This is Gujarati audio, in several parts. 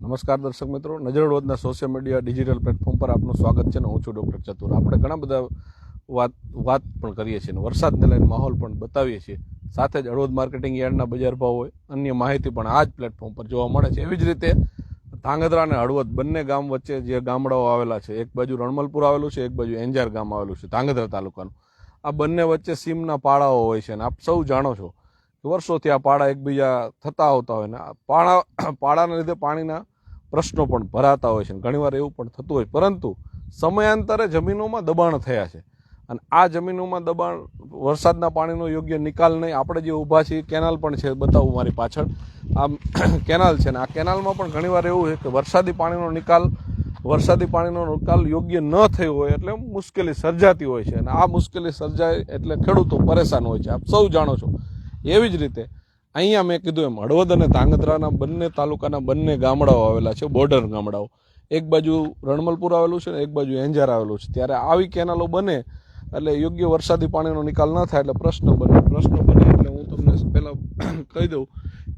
નમસ્કાર દર્શક મિત્રો. નજર સોશિયલ મીડિયા ડિજિટલ પ્લેટફોર્મ પર આપનું સ્વાગત છે ને હું છું ડૉક્ટર ચતુર. આપણે ઘણા બધા વાત વાત પણ કરીએ છીએ અને વરસાદને લઈને માહોલ પણ બતાવીએ છીએ. સાથે જ અડોદ માર્કેટિંગ યાર્ડના બજાર ભાવ હોય, અન્ય માહિતી પણ આ જ પ્લેટફોર્મ પર જોવા મળે છે. એવી જ રીતે ધાંગધ્રા અને હળવદ બંને ગામ વચ્ચે જે ગામડાઓ આવેલા છે, એક બાજુ રણમલપુર આવેલું છે, એક બાજુ એન્જાર ગામ આવેલું છે, ધાંગધ્રા તાલુકાનું. આ બંને વચ્ચે સીમના પાળાઓ હોય છે અને આપ સૌ જાણો છો વર્ષોથી આ પાળા એકબીજા થતા આવતા હોય ને આ પાળાના લીધે પાણીના પ્રશ્નો પણ ભરાતા હોય છે ઘણીવાર એવું પણ થતું હોય પરંતુ સમયાંતરે જમીનોમાં દબાણ થયા છે. અને આ જમીનોમાં દબાણ, વરસાદના પાણીનો યોગ્ય નિકાલ નહીં. આપણે જે ઊભા છીએ, કેનાલ પણ છે, બતાવું મારી પાછળ. આમ કેનાલ છે ને, આ કેનાલમાં પણ ઘણીવાર એવું છે કે વરસાદી પાણીનો નિકાલ, વરસાદી પાણીનો નિકાલ યોગ્ય ન થયો હોય એટલે મુશ્કેલી સર્જાતી હોય છે. અને આ મુશ્કેલી સર્જાય એટલે ખેડૂતો પરેશાન હોય છે. આપ સૌ જાણો છો. એવી જ રીતે અહીંયા મેં કીધું એમ, હળવદ અને ધાંગધ્રાના બંને તાલુકાના બંને ગામડાઓ આવેલા છે બોર્ડર ગામડાઓ. એક બાજુ રણમલપુર આવેલું છે ને એક બાજુ એંજાર આવેલું છે. ત્યારે આવી કેનાલો બને એટલે યોગ્ય વરસાદી પાણીનો નિકાલ ન થાય એટલે પ્રશ્ન બને. પ્રશ્ન બને એટલે હું તમને પહેલાં કહી દઉં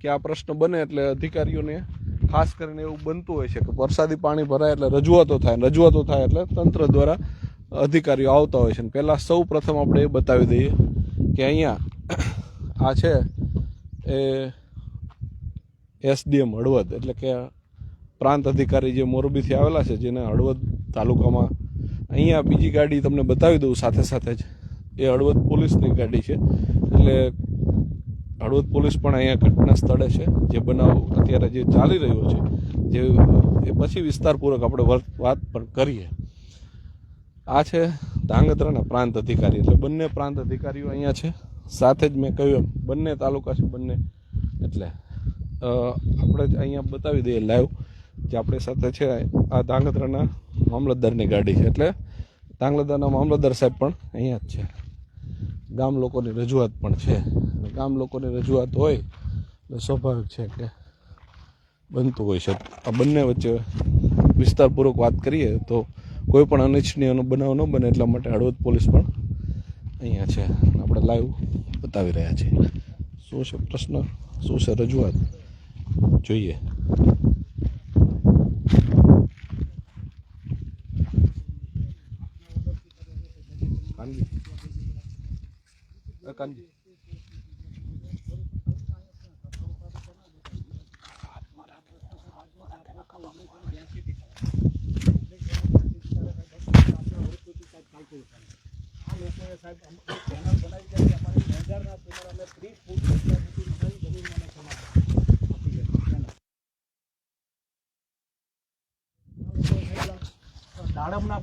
કે આ પ્રશ્ન બને એટલે અધિકારીઓને ખાસ કરીને એવું બનતું હોય છે કે વરસાદી પાણી ભરાય એટલે રજૂઆતો થાય. રજૂઆતો થાય એટલે તંત્ર દ્વારા અધિકારીઓ આવતા હોય છે. ને પહેલાં સૌ પ્રથમ આપણે એ બતાવી દઈએ કે અહીંયા આ છે એ એસડીએમ હળવદ, એટલે કે પ્રાંત અધિકારી જે મોરબીથી આવેલા છે, જેને હળવદ તાલુકામાં અહીંયા બીજી ગાડી તમને બતાવી દઉં સાથે સાથે જ. એ હળવદ પોલીસની ગાડી છે. એટલે હળવદ પોલીસ પણ અહીંયા ઘટના સ્થળે છે. જે બનાવ અત્યારે જે ચાલી રહ્યો છે, જે એ પછી વિસ્તારપૂર્વક આપણે વાત પણ કરીએ. આ છે ધાંગધ્રાના પ્રાંત અધિકારી, એટલે બંને પ્રાંત અધિકારીઓ અહીંયા છે. સાથે જ મેં કહ્યું એમ, બંને તાલુકા છે, બંને. એટલે આપણે જ અહીંયા બતાવી દઈએ લાઈવ જે આપણી સાથે છે, આ ધાંગધ્રાના મામલતદારની ગાડી છે. એટલે, ધાંગધ્રાના મામલતદાર સાહેબ પણ અહીંયા જ છે. ગામ લોકોની રજૂઆત પણ છે. ગામ લોકોની રજૂઆત હોય એટલે સ્વાભાવિક છે કે બનતું હોય છે. આ બંને વચ્ચે વિસ્તારપૂર્વક વાત કરીએ તો કોઈ પણ અનિચ્છનીય બનાવ ન બને એટલા માટે હળવદ પોલીસ પણ અહીંયા છે. આપણે લાઈવ બતાવી રહ્યા છીએ. શું છે પ્રશ્ન? શું છે રજૂઆત? જોઈએ. કાનજી. કાનજી.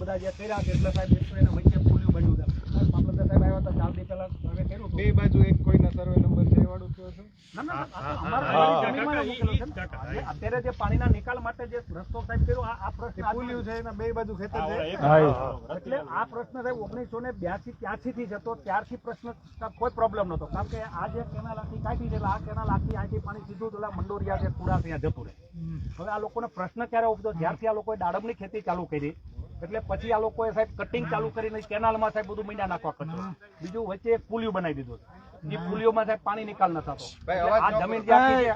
બધા જે કર્યા છે એટલે સાહેબ એકસો એના વચ્ચે પુલિયું બન્યું છે. સાહેબ મામલતદાર સાહેબ આવ્યા હતા ચાર દી પહેલા સર્વે કર્યું બે બાજુ એક કોઈના સર્વે નંબર છે એ વાળું કયો છો? ના, ના, આ તો અમારા જમીનમાં મૂકેલો છે ને. આજે અત્યારે જે પાણીના નિકાલ માટે જે રસ્તો સાહેબ કર્યો આ આ પ્રશ્ન એ છે એના બે બાજુ ખેતર છે. એટલે આ પ્રશ્ન સાહેબ ઓગણીસો ને બ્યાસી ત્યાંથી થી જતો ત્યારથી પ્રશ્ન કોઈ પ્રોબ્લેમ નહોતો. કારણ કે આ જે કેનાલ આખી કાઢી છે આ કેનાલ આખી અહીંથી પાણી સીધું પેલા મંડોરિયા છે કુડા ત્યાં જતું રહે. હવે આ લોકોને પ્રશ્ન ક્યારે ઉપજો જ્યારથી આ લોકોએ દાડમની ખેતી ચાલુ કરી એટલે પછી આ લોકોએ સાહેબ કટિંગ ચાલુ કરીને કેનાલમાં સાહેબ બધું મીંડા નાખવા કચરો બીજું વચ્ચે એક પુલિયું બનાવી દીધું. એ પુલિયોમાં સાહેબ પાણી નિકાલ ન થતો. આ જમીન જે આખી છે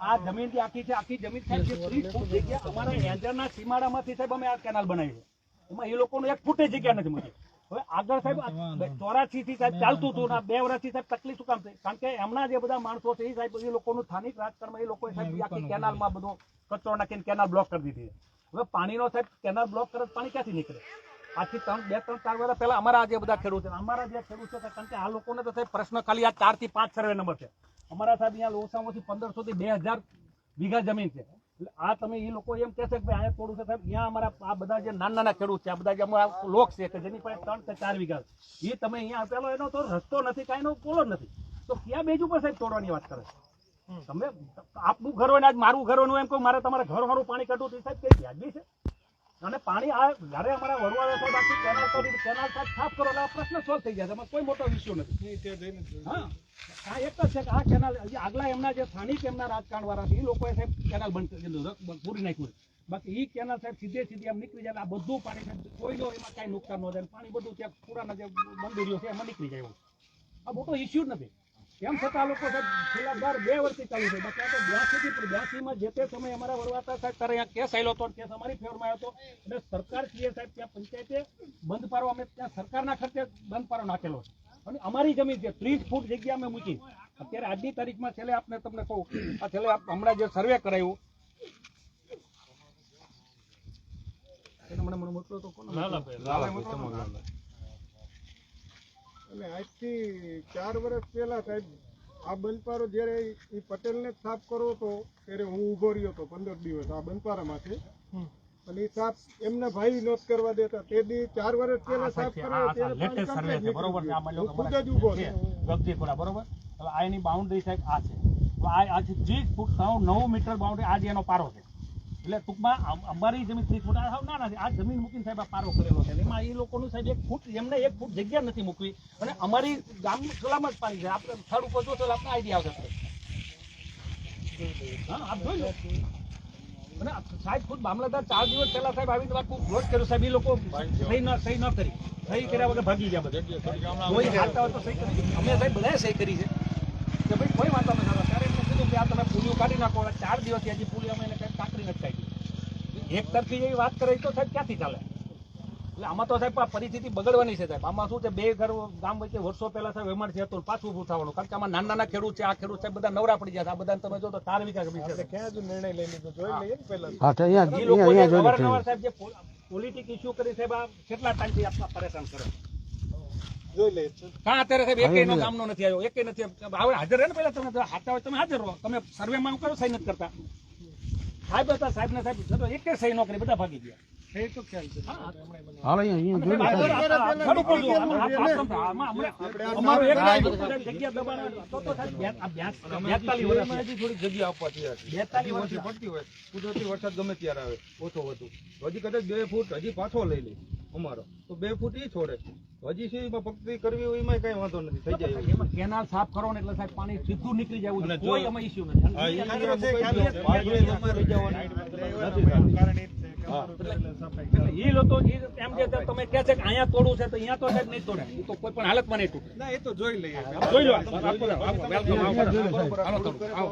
આ જમીન જે આખી છે, આખી જમીન સાહેબ, જે ત્રીસ ફૂટ જગ્યા સાહેબ અમે આ કેનાલ બનાવી છે. એમાં એ લોકોનું એક ફૂટે જગ્યા નથી મળી. હવે આગળ સાહેબ ચોરાસી થી સાહેબ ચાલતું હતું બે વર્ષથી સાહેબ તકલીફ શું કામ થઈ? કારણ કે એમના જે બધા માણસો છે, એ સાહેબ એ લોકોનું સ્થાનિક રાજકારણમાં એ લોકોએ સાહેબ આખી કેનાલમાં બધો કચરો નાખીને કેનાલ બ્લોક કરી દીધી. હવે પાણીનો સાહેબ કેનાલ બ્લોક કરે પાણી ક્યાંથી નીકળે? આજથી ત્રણ, બે, ત્રણ, ચાર વર્ષ પહેલા અમારા જે બધા ખેડૂત છે, અમારા જે ખેડૂત છે, કારણ કે આ લોકોને તો સાહેબ પ્રશ્ન ખાલી આ ચારથી પાંચ સર્વે નંબર છે. અમારા સાહેબ અહીંયા લોસામાંથી ઓછી પંદરસો થી બે હજાર વીઘા જમીન છે. એટલે આ તમે એ લોકો એમ કહેશે કે ભાઈ અહીંયા થોડું છે સાહેબ અહીંયા અમારા આ બધા જે નાના નાના ખેડૂત છે આ બધા જે અમારા લોક છે કે જેની પાસે ત્રણ કે ચાર વીઘા છે. એ તમે અહીંયા આપેલો એનો તો રસ્તો નથી કાંઈ એનો પોલો નથી. તો ક્યાં બેજ ઉપર સાહેબ તોડવાની વાત કરે છે? તમે આપનું ઘર હોય ને આજ મારું ઘર હોય એમ કહું મારે તમારે ઘર વાળું પાણી કાઢવું તો સાહેબ કઈ વ્યાજબી છે? અને પાણી આ જ્યારે અમારા વડવાળા સાહેબ બાકી કેનાલ કરી કેનાલ સાહેબ સાફ કરો એટલે આ પ્રશ્ન સોલ્વ થઈ જાય છે. એમાં કોઈ મોટો ઇસ્યુ નથી. હા. આ એક જ છે કે આ કેનાલ આગલા એમના જે સ્થાનિક એમના રાજકારણ વાળા છે એ લોકોએ સાહેબ કેનાલ બંધ પૂરી નાખ્યું બાકી એ કેનાલ સાહેબ સીધે સીધી આમ નીકળી જાય આ બધું પાણી સાહેબ કોઈનો એમાં કાંઈ નુકસાન ન થાય. પાણી બધું ત્યાં પુરાના જે મંદિરો છે એમાં નીકળી જાય એવું આ મોટો ઇસ્યુ જ નથી. તેમ છતાં લોકો સાહેબ છેલ્લા બાર બે વર્ષથી ચાલુ છે. બાકી તો બ્યાસી થી બ્યાસી માં જે તે સમયે અમારા વરવાતા સાહેબ ત્યારે અહીંયા કેસ આવેલો હતો કેસ અમારી ફેવરમાં આવ્યો હતો. એટલે સરકાર શ્રીએ સાહેબ ત્યાં પંચાયતે બંધ પારો અમે ત્યાં સરકારના ખર્ચે બંધ પારો નાખેલો છે. અને અમારી જમીન છે ત્રીસ ફૂટ જગ્યા અમે મૂકી. અત્યારે આજની તારીખમાં છેલ્લે આપને તમને કહું આ છેલ્લે હમણાં જે સર્વે કરાયું. એને મને મને મોકલો તો કોને મોકલો? અને આજથી ચાર વર્ષ પહેલા સાહેબ આ બંધપારો જ્યારે એ પટેલને જ સાફ કરવો હતો ત્યારે હું ઊભો રહ્યો હતો પંદર દિવસ આ બંધપારામાંથી. અને એ સાફ એમના ભાઈ નોંધ કરવા દેતા તે દી ચાર વર્ષ પહેલા સાફ કરાયો ત્યારે લેટેસ્ટ સર્વે છે બરોબર હું ખુદ જ ઊભો છે, ગગજીપુરા બરોબર? હવે આ એની બાઉન્ડ્રી સાહેબ આ છે. આ આ ત્રીસ ફૂટ નવ નવ મીટર બાઉન્ડ્રી આ જે એનો પારો છે. એટલે ટૂંકમાં અમારી જમીન ત્રીસ ફૂટ આ ના નાના આ જમીન મૂકીને સાહેબ આ પારો કરેલો છે. એમાં એ લોકોનું સાહેબ એક ફૂટ, એમને એક ફૂટ જગ્યા નથી મૂકવી. અને અમારી ગામ સલામત પાણી છે. આપણે સ્થળ ઉપર જો એટલે આપણે આઈડિયા આવશે. હા, આપ જોઈ લો. અને સાહેબ ખુદ મામલતદાર ચાર દિવસ પહેલા સાહેબ આવી આવીને ખૂબ વિરોધ કર્યો. સાહેબ એ લોકો સહી ન સહી ન કરી. સહી કર્યા વગર ભાગી ગયા બધા. કોઈ હાલતા હોય તો સહી કરી. અમે સાહેબ બધાએ સહી કરી છે. કે ભાઈ કોઈ વાંધો નથી. થતો. ત્યારે એમને કીધું કે આ તમે પુલિયો કાઢી નાખો. ચાર દિવસથી હજી પુલિયો અમે એને કંઈ કાંકરી નથી. એક તરફી એવી વાત કરે તો સાહેબ ક્યાંથી ચાલે? એટલે આમાં તો સાહેબ પરિસ્થિતિ બગડવાની છે સાહેબ. આમાં શું છે બે ઘર ગામ વચ્ચે વર્ષો પહેલા સાહેબ એમરજન્સી હતું પાછું ઉભું થવાનું. કારણ કે આમાં નાના નાના ખેડૂત છે આ ખેડૂત સાહેબ બધા નવરા પડી જાય છે. આ બધા તમે જો તો ચાર વીઘા જમીન છે. ક્યાં જ નિર્ણય લઈ લીધો? જોઈ લઈએ ને પહેલા હા તો અહીંયા એ લોકો જે અહીંયા જોઈ અવારનવાર સાહેબ જે પોલિટિક ઇસ્યુ કરી સાહેબ આ કેટલા ટાઈમથી આપણા પરેશાન કરે? જોઈ લઈએ કાં અત્યારે સાહેબ એકેય નો ગામનો નથી આવ્યો. એકેય નથી. હવે હાજર રહે ને પહેલા તમે. હાથા હોય તમે હાજર રહો. તમે સર્વેમાં હું કરો સહી નથી કરતા. સાહેબ હતા સાહેબ ને સાહેબ એક સહી નોકરી બધા ભાગી ગયા. એ. હાલો કુદરતી વરસાદ ગમે ત્યારે આવે ઓછો વધુ. હજી કદાચ બે ફૂટ હજી પાછો લઈ લે અમારો. તો બે ફૂટ ઈ છોડે હજી શું ભક્તિ કરવી હોય એમાં કઈ વાંધો નથી થઈ જાય. એમાં કેનાલ સાફ કરો ને એટલે સાહેબ પાણી સીધું નીકળી જવું કોઈ એમાં ઇશ્યુ નથી. એ કે લોકો એમ તમે કે છે કે અહીંયા તોડવું છે તો અહીંયા તો નહીં તોડે તો કોઈ પણ હાલતમાં નહીં તૂટે ના એ તો જોઈ લઈએ જોઈ લો આપો, આપો, આપો, welcome, આપો. હાલો, થોડું, આવો.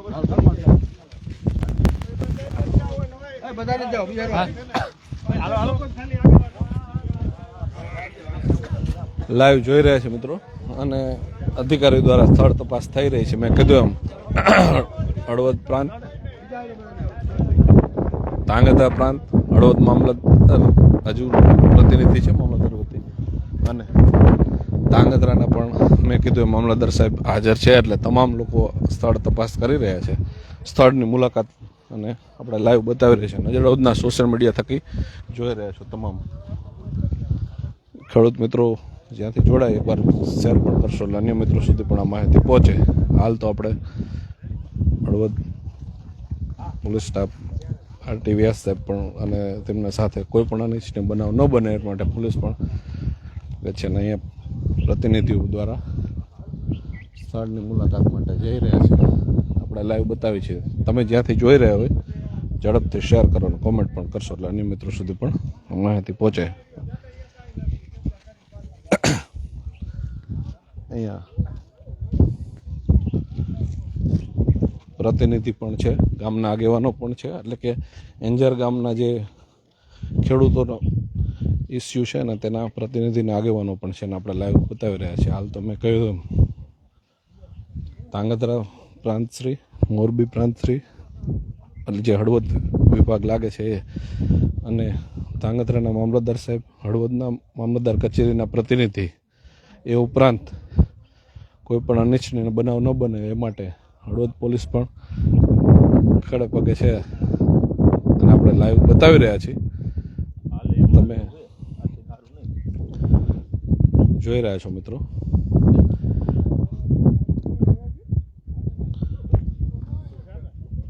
એ બધાને જાઓ હાલો, હાલો. લાઈવ જોઈ રહ્યા છે મિત્રો. અને અધિકારીઓ દ્વારા સ્થળ તપાસ થઈ રહી છે. મેં કીધું એમ, હળવદ પ્રાંત તાંગધા પ્રાંત, હળવદ મામલતદાર હજુ પ્રતિનિધિ છે મામલતદાર વતી. અને ધાંગધ્રાના પણ મેં કીધું એ મામલતદાર સાહેબ હાજર છે એટલે તમામ લોકો સ્થળ તપાસ કરી રહ્યા છે. સ્થળની મુલાકાત અને આપણે લાઈવ બતાવી રહ્યા છે. નજરઅવધના સોશિયલ મીડિયા થકી જોઈ રહ્યા છો તમામ. ખેડૂત મિત્રો જ્યાંથી જોડાય, એકવાર શેર પણ કરશો એટલે અન્ય મિત્રો સુધી પણ આ માહિતી પહોંચે. હાલ તો આપણે Halvad police staff R T Vyas પણ અને તેમના સાથે કોઈ પણ અનિચ્છનીય બનાવ ન બને એ માટે પોલીસ પણ છે ને અહીંયા પ્રતિનિધિઓ દ્વારા સ્થળની મુલાકાત માટે જઈ રહ્યા છે. આપણે લાઈવ બતાવી છે. તમે જ્યાંથી જોઈ રહ્યા હોય, ઝડપથી શેર કરો અને કોમેન્ટ પણ કરશો એટલે અન્ય મિત્રો સુધી પણ માહિતી પહોંચે. અહીંયા પ્રતિનિધિ પણ છે, ગામના આગેવાનો પણ છે, એટલે કે એન્જર ગામના જે ખેડૂતોનો ઇસ્યુ છે ને તેના પ્રતિનિધિના આગેવાનો પણ છે ને આપણે લાઈવ બતાવી રહ્યા છીએ. હાલ તો મેં કહ્યું એમ ધાંગધ્રા પ્રાંતશ્રી મોરબી પ્રાંતશ્રી એટલે જે હળવદ વિભાગ લાગે છે એ, અને ધાંગધ્રાના મામલતદાર સાહેબ, હળવદના મામલતદાર કચેરીના પ્રતિનિધિ એ ઉપરાંત કોઈ પણ અનિચ્છનીય બનાવ ન બને એ માટે હળવદ પોલીસ પણ ખડે પગે છે. અને આપણે લાઈવ બતાવી રહ્યા છીએ. તમે જોઈ રહ્યા છો મિત્રો.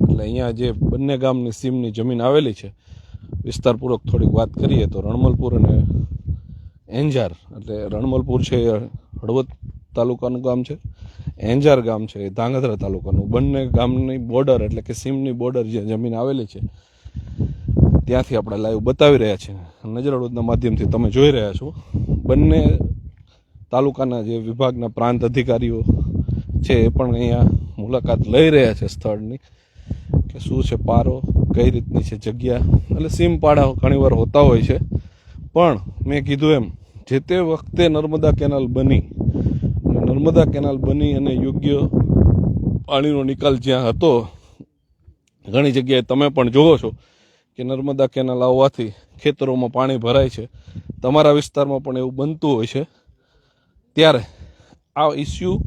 એટલે અહીંયા જે બંને ગામની સીમની જમીન આવેલી છે, વિસ્તારપૂર્વક થોડીક વાત કરીએ તો રણમલપુર અને એંજાર, એટલે રણમલપુર છે, હળવદ તાલુકાનું ગામ છે. એંજાર ગામ છે એ ધાંગધ્રા તાલુકાનું. બંને ગામની બોર્ડર એટલે કે સીમની બોર્ડર જે જમીન આવેલી છે, ત્યાંથી આપણે લાઈવ બતાવી રહ્યા છીએ. નજર હળવદના માધ્યમથી તમે જોઈ રહ્યા છો. બંને તાલુકાના જે વિભાગના પ્રાંત અધિકારીઓ છે એ પણ અહીંયા મુલાકાત લઈ રહ્યા છે સ્થળની, કે શું છે પારો, કઈ રીતની છે જગ્યા એટલે સીમ પાડા ઘણીવાર હોતા હોય છે. પણ મેં કીધું એમ, જે તે વખતે નર્મદા કેનાલ બની નર્મદા કેનાલ બની અને યોગ્ય પાણીનો નિકાલ જ્યાં હતો, ઘણી જગ્યાએ તમે પણ જોવો છો કે નર્મદા કેનાલ આવવાથી ખેતરોમાં પાણી ભરાય છે. તમારા વિસ્તારમાં પણ એવું બનતું હોય છે. ત્યારે આ ઇસ્યુ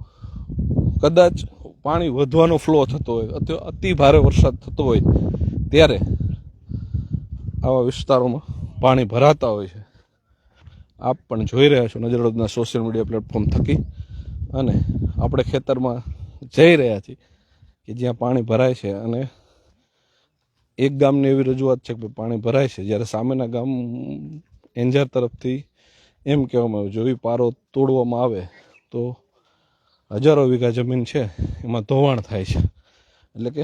કદાચ પાણી વધવાનો ફ્લો થતો હોય, અતિ- અતિ ભારે વરસાદ થતો હોય, ત્યારે આવા વિસ્તારોમાં પાણી ભરાતા હોય છે. આપ પણ જોઈ રહ્યા છો નજરડોદના સોશિયલ મીડિયા પ્લેટફોર્મ થકી. અને આપણે ખેતરમાં જઈ રહ્યા છીએ કે જ્યાં પાણી ભરાય છે અને એક ગામની એવી રજૂઆત છે કે પાણી ભરાય છે. જ્યારે સામેના ગામ એન્જર તરફથી એમ કહેવામાં આવ્યું જો એ પારો તોડવામાં આવે તો હજારો વીઘા જમીન છે, એમાં ધોવાણ થાય છે. એટલે કે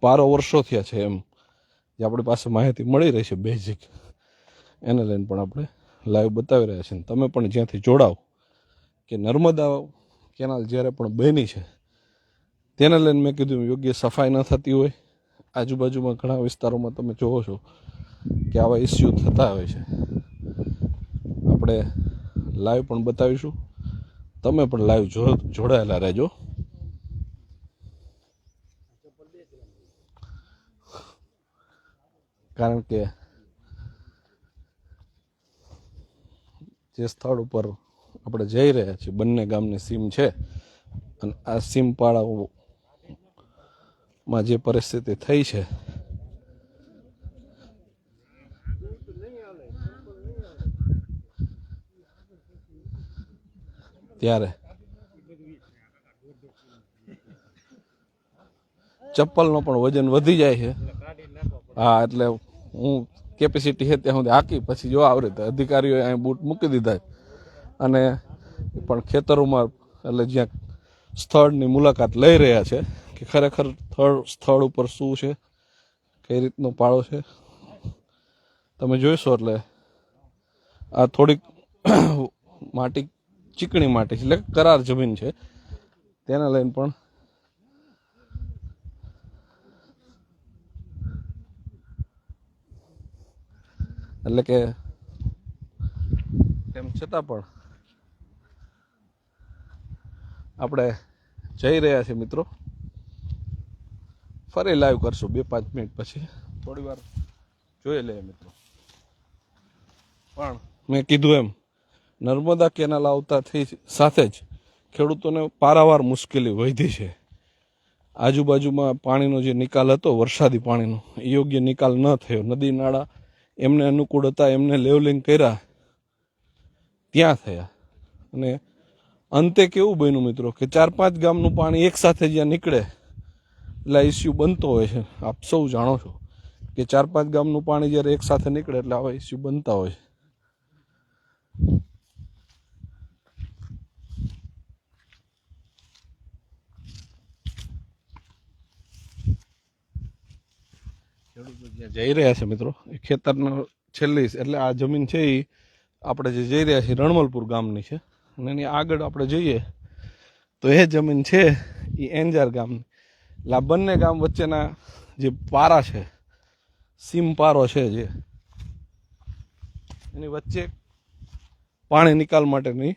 પારો વર્ષો થયા છે એમ. જે આપણી પાસે માહિતી મળી રહી છે બેઝિક એને લઈને પણ આપણે લાઈવ બતાવી રહ્યા છીએ. તમે પણ જ્યાંથી જોડાઓ કે નર્મદા કેનાલ જ્યારે પણ બની છે, તેને લઈને મેં કીધું, યોગ્ય સફાઈ ન થતી હોય. આજુબાજુમાં ઘણા વિસ્તારોમાં તમે જોવો છો કે આવા ઇસ્યુ થતા હોય છે. આપણે લાઈવ પણ બતાવીશું. તમે પણ લાઈવ જોડાયેલા રહેજો. કારણ કે જે સ્થળ ઉપર આપણે જઈ રહ્યા છીએ, બંને ગામની સીમ છે. અને આ સીમમાં જે પરિસ્થિતિ થઈ છે, ત્યારે ચપ્પલનો પણ વજન વધી જાય છે. હા, એટલે હું કેપેસિટી છે ત્યાં સુધી હાકી પછી જો આવી રીતે અધિકારીઓએ અહીં બૂટ મૂકી દીધા અને પણ ખેતરોમાં, એટલે જ્યાં સ્થળની મુલાકાત લઈ રહ્યા છે, કે ખરેખર સ્થળ સ્થળ ઉપર શું છે, કઈ રીતનો પાળો છે, તમે જોઈશો એટલે આ થોડીક માટી, ચીકણી માટી એટલે કરાર જમીન છે, તેને લઈને પણ એટલે કે તેમ છતાં પણ આપણે જઈ રહ્યા છીએ મિત્રો. ફરી લાઈવ કરશું બે પાંચ મિનિટ પછી. થોડી વાર જોઈ લઈએ મિત્રો. પણ મેં કીધું એમ નર્મદા કેનાલ આવતાથી સાથે જ ખેડૂતોને પારાવાર મુશ્કેલી વધી છે. આજુબાજુમાં પાણીનો જે નિકાલ હતો વરસાદી પાણીનો યોગ્ય નિકાલ ન થયો. નદી નાળા એમને અનુકૂળ હતા, એમને લેવલિંગ કર્યા, ત્યાં થયા. અને અંતે કેવું બન્યું મિત્રો કે ચાર પાંચ ગામનું પાણી એકસાથે જ્યાં નીકળે, એટલે ઇસ્યુ બનતો હોય છે. આપ સૌ જાણો છો કે ચાર પાંચ ગામનું પાણી જ્યારે એકસાથે નીકળે, એટલે આવા ઇસ્યુ બનતા હોય છે. જઈ રહ્યા છે મિત્રો. એ ખેતરનો છેલ્લી એટલે આ જમીન છે એ આપણે જે જઈ રહ્યા છીએ રણમલપુર ગામની છે. અને એની આગળ આપણે જોઈએ તો એ જમીન છે એ એન્જાર ગામની. એટલે આ બંને ગામ વચ્ચેના જે પારા છે, સીમ પારો છે જે, એની વચ્ચે પાણી નિકાલ માટેની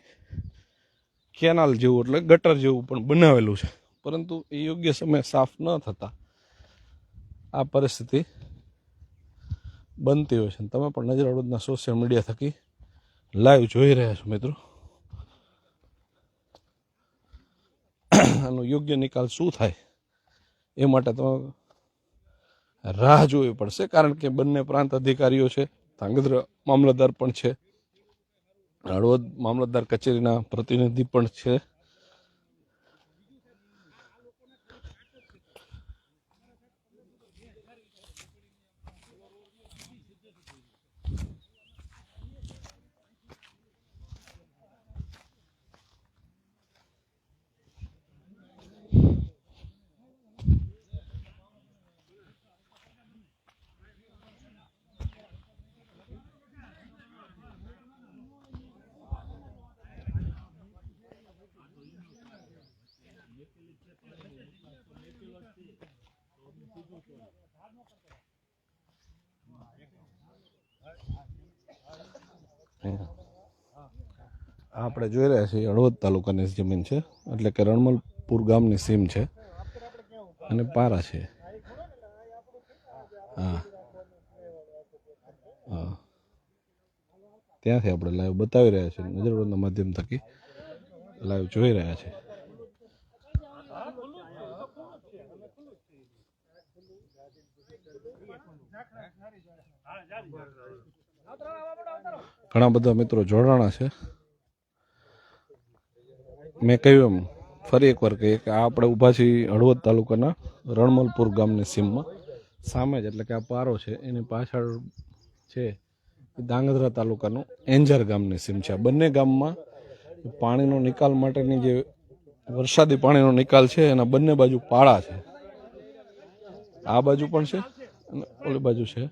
કેનાલ જેવું એટલે ગટર જેવું પણ બનાવેલું છે. પરંતુ એ યોગ્ય સમયે સાફ ન થતા આ પરિસ્થિતિ બનતી હોય છે. તમે પણ નજર હળવદના સોશિયલ મીડિયા થકી લાઈવ જોઈ રહ્યા છો મિત્રો. આનો યોગ્ય નિકાલ શું થાય એ માટે તમે રાહ જોવી પડશે. કારણ કે બંને પ્રાંત અધિકારીઓ છે. ધાંગધ્રા મામલતદાર પણ છે. હળવદ મામલતદાર કચેરીના પ્રતિનિધિ પણ છે. આપણે જોઈ રહ્યા છીએ, હળવદ તાલુકાની જમીન છે, એટલે કે રણમલપુર ગામની સીમ છે. અને પારા છે. હા. હા. ત્યાંથી આપણે લાઈવ બતાવી રહ્યા છીએ નજરબંધના માધ્યમ થકી લાઈવ જોઈ રહ્યા છીએ. ઘણા બધા મિત્રો જોડાણા છે. મેં કહ્યું એમ, ફરી એકવાર કહીએ કે આ આપણે ઊભા છીએ હળવદ તાલુકાના રણમલપુર ગામની સીમમાં સામે જ એટલે કે આ પારો છે, એની પાછળ છે ધાંગધ્રા તાલુકાનું એન્જર ગામની સીમ છે. બંને ગામમાં પાણીનો નિકાલ માટેની જે વરસાદી પાણીનો નિકાલ છે, એના બંને બાજુ પાળા છે. આ બાજુ પણ છે અને ઓલી બાજુ છે.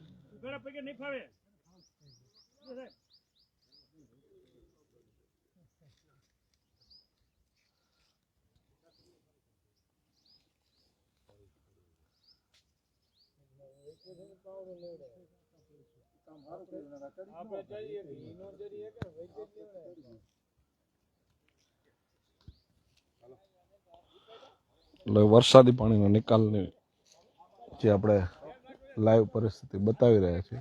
એટલે વરસાદી પાણીનો નિકાલની જે આપણે લાઈવ પરિસ્થિતિ બતાવી રહ્યા છીએ.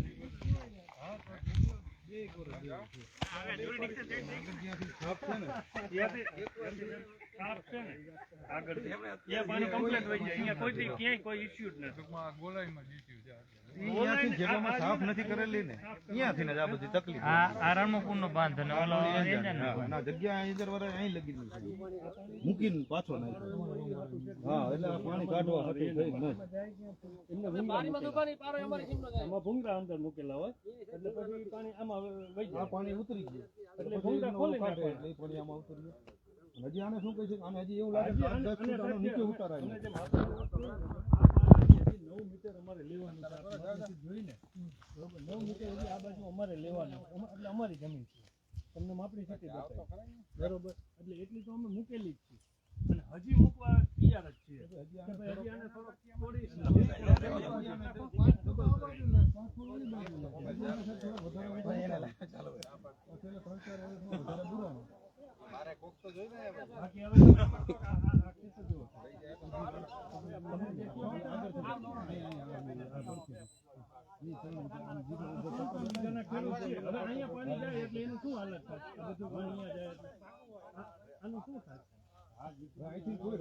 એ પાણી કમ્પ્લીટ હોય છે અહીંયા કોઈ ક્યાંય કોઈ ઇસ્યુ જ નથી. અહીંયાથી જગ્યામાં સાફ નથી કરેલી ને. અહીંયાથી ને આ બધી તકલીફ આ આ નો બાંધ અને ઓલો એંજન નો. હા, ના જગ્યા અહીં વરે અહીં લગી દીધી મૂકીને પાછો નાખ્યો. હા એટલે પાણી કાઢવા હતું થઈ નહીં આમાં ભૂંગળા અંદર મૂકેલા હોય. એટલે પછી પાણી આમાં વહી જાય. પાણી ઉતરી ગયું. એટલે પછી ખોલી કાઢો એટલે પાણી આમાં ઉતરી ગયું. હજી આને શું કહે છે? આને હજી એવું લાગે નીચે ઉતારાય અને નહીં. જેમ આપણે નવ મીટર અમારે લેવાનું છે જોઈને બરોબર નવ મીટર હજી આ બાજુ અમારે લેવાનું એટલે અમારી જમીન છે તમને માપણી થતી બતાવી બરોબર એટલે એટલી તો અમે મૂકેલી જ છે અને હજી મૂકવા તૈયાર જ છીએ હજી આને થોડોક થોડી. છે. હવે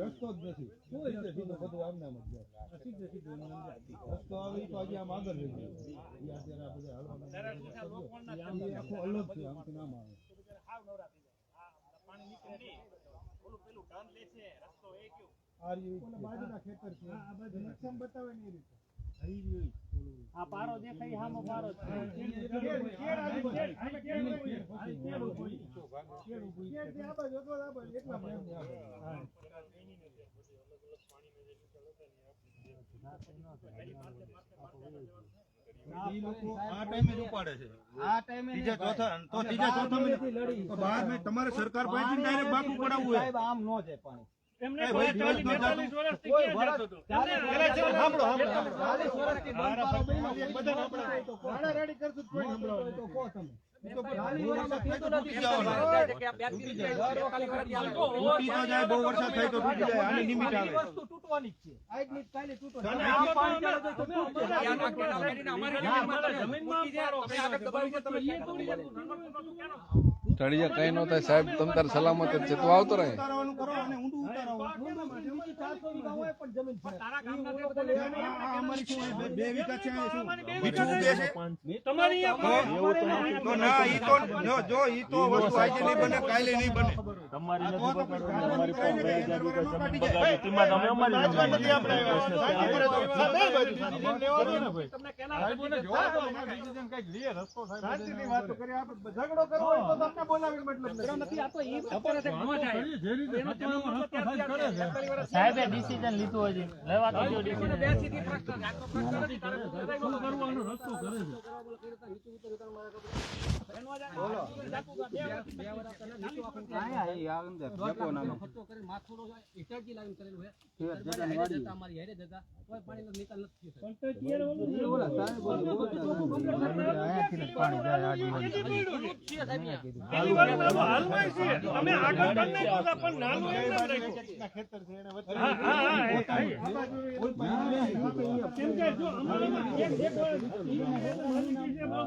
રસ્તો જ નથી કોઈ રસ્તો બધું આમને આમ જ જાય. આ સીધે સીધું એનું અંદર જાય. રસ્તો આવે તો આજે આમ આગળ રહી એ અલગ છે આમથી આવે આ રહ્યું ઈ જ છે. બાજુના ખેતર છે. આ બાજુ નકશામાં બતાવે ને એ રીતે. આ પારો દેખાય હામો જાય. તમારે સરકાર પાસેથી ડાયરેક્ટ પડાવવું હોય. એમને એ કોઈ દિવસ ચાલીસ, બેતાલીસ વર્ષથી ક્યાં જતો હતો? એમને. ચાલીસ વર્ષથી બંધ રાડારાડી કરશું કોઈ સંભળાવે તો પછી બહુ વરસાદ થાય ચડીયા કઈ ન થાય. સાહેબ તમ તારે સલામત જ છે. તું આવતો રહે. તારા ગામના અમારી શું હોય? બે- વીઘા છે શું? બે તમારી તો ના ઈ તો જો જો ઈ તો વસ્તુ આજે નહીં બને કાલે નહીં બને. આપણે ઝઘડો કરવો તો તમને બોલાવી મતલબ નથી. આ તો ઈ અત્યારે તે ન જાય. એનો જન્મ હતો ત્યારથી આ છે. 41 વર્ષ સાહેબે ડિસિઝન લીધું હજી લેવા તો જો બે decision. સીધી આ તો પ્રશ્ન નથી. તારે શું કરવાનું કરે છે. એનો ડિસિઝન લીધું હોય વાર તો હાલમાં થાય. કેમ કે જો અમારામાં એક- એક.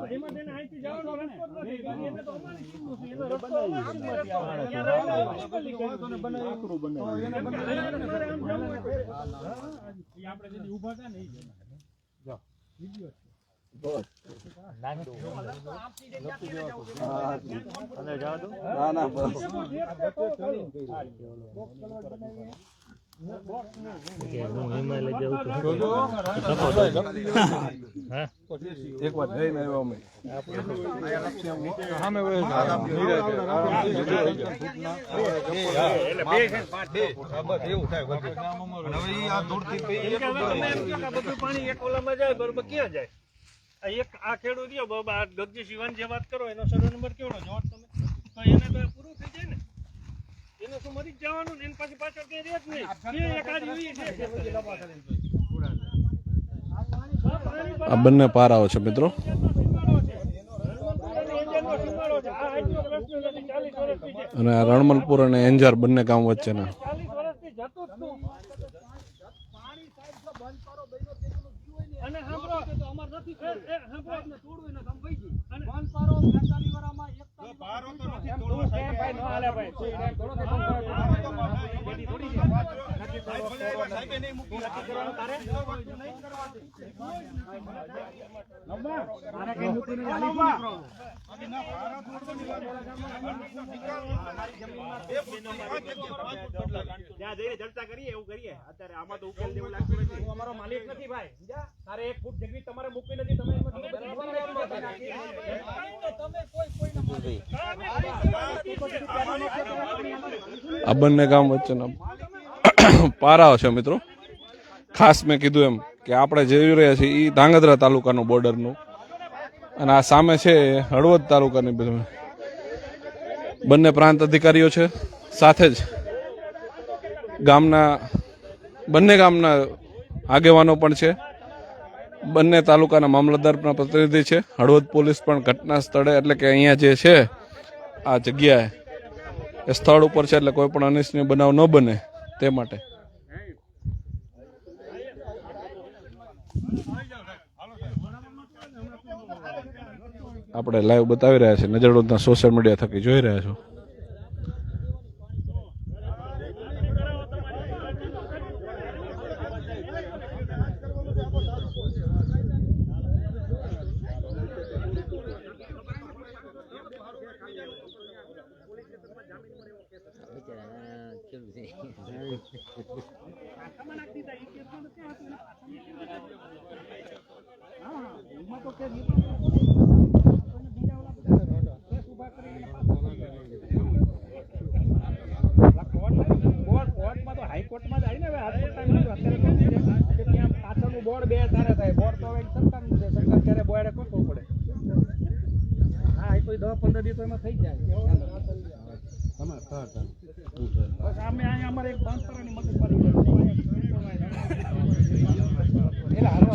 એમાં તેને અહીંથી જવાનો રસ્તો જ નથી. કારણ કે એને તો અમારી સીમનું છે. એનો રસ્તો અમારી સીમમાંથી આવે. ત્યાં રહેલા મુશ્કેલી કર્યું. કેમ કે અહીંયા તમારે આમ જવું આપણે હતા ને જ. એક વાર જઈને આવ્યા અમે સામે એવું થાય બરોબર ક્યાં જાય આ એક આ ખેડૂત રહ્યો બાબા આ ગગજી શિવાન જે વાત કરો એનો સર્વે નંબર કેવડો જો તમે તો એને તો પૂરું થઈ જાય ને એને શું મરી જવાનું ને એની પાછળ કઈ રહે જ નહીં. આ જેવી છે. આ બંને પારાઓ છે મિત્રો. અને રણમલપુર અને એન્જાર બંને ગામ વચ્ચેના ચાલીસ વર્ષથી જતું જ તું. અને સાંભળો અમાર નથી એ, એ, સાંભળો અને પારો તો નથી એમ તોડવો તું કે ભાઈ ન હાલે ભાઈ તું એમ થોડો કે તું ખેતી થોડી છે. સાહેબે નહીં મૂકી તારે તારે કઈ મૂકીને હાલી શું નીકળો? ત્યાં જઈને ચર્ચા કરીએ એવું કરીએ અત્યારે આમાં તો ઉકેલ જેવું લાગતું નથી હું અમારો માલિક નથી ભાઈ એક ફૂટ જગ્યા તમારે મૂકી નથી તમે આ બંને ગામ વચ્ચેના પારાઓ છે મિત્રો. ખાસ મેં કીધું એમ કે આપણે જોઈ રહ્યા છીએ એ ધાંગધ્રા તાલુકાનું બોર્ડરનું. અને આ સામે છે હળવદ તાલુકાની બંને પ્રાંત અધિકારીઓ છે. સાથે જ ગામના બંને ગામના આગેવાનો પણ છે. બંને તાલુકાના મામલતદારના પ્રતિનિધિ છે. હળવદ પોલીસ પણ ઘટના સ્થળે એટલે કે અહીંયા જે છે, આ જગ્યાએ એ સ્થળ ઉપર છે એટલે કોઈ પણ અનિચ્છનીય બનાવ ન બને તે માટે. આપણે લાઈવ બતાવી રહ્યા છીએ. નજરડોદના સોશિયલ મીડિયા થકી જોઈ રહ્યા છો કોર્ટ- કોર્ટમાં તો હાઈકોર્ટમાં જ આવી ને હવે હાઈકોર્ટમાં એવું અત્યારે કેવું છે કે ત્યાં પાછળનું બોર્ડ બે તારે થાય બોર્ડ તો હવે સરકારનું છે સરકાર ક્યારે બોર્ડે કરવું પડે હા એ કોઈ દસ પંદર દિવસ એમાં થઈ જાય. બસ અમે અહીંયા અમારે એક બંધ કરવાની મદદ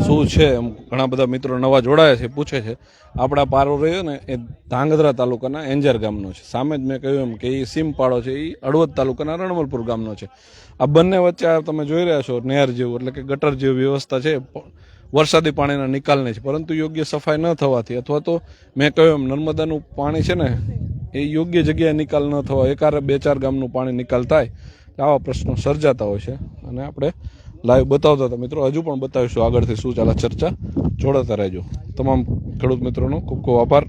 શું છે એમ? ઘણા બધા મિત્રો નવા જોડાયા છે પૂછે છે. આપણા પારો રહ્યો ને એ ધાંગધ્રા તાલુકાના એન્જર ગામનો છે. સામે જ મેં કહ્યું એમ કે એ સીમપાળો છે એ હળવદ તાલુકાના રણમલપુર ગામનો છે. આ બંને વચ્ચે તમે જોઈ રહ્યા છો નહેર જેવું એટલે કે ગટર જેવી વ્યવસ્થા છે. વરસાદી પાણીના નિકાલની છે પરંતુ યોગ્ય સફાઈ ન થવાથી, અથવા તો મેં કહ્યું એમ, નર્મદાનું પાણી છે ને, એ યોગ્ય જગ્યાએ નિકાલ ન થવા એકારે બે ચાર ગામનું પાણી નિકાલ થાય આવા પ્રશ્નો સર્જાતા હોય છે. અને આપણે લાઈવ બતાવતા હતા મિત્રો, હજુ પણ બતાવીશું આગળથી શું ચાલે ચર્ચા. જોડાતા રહેજો. તમામ ખેડૂત મિત્રોનો ખૂબ ખૂબ આભાર.